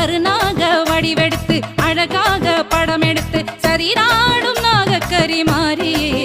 கருநாக வடிவெடுத்து அழகாக படம் எடுத்து சரிராடும் மாறியே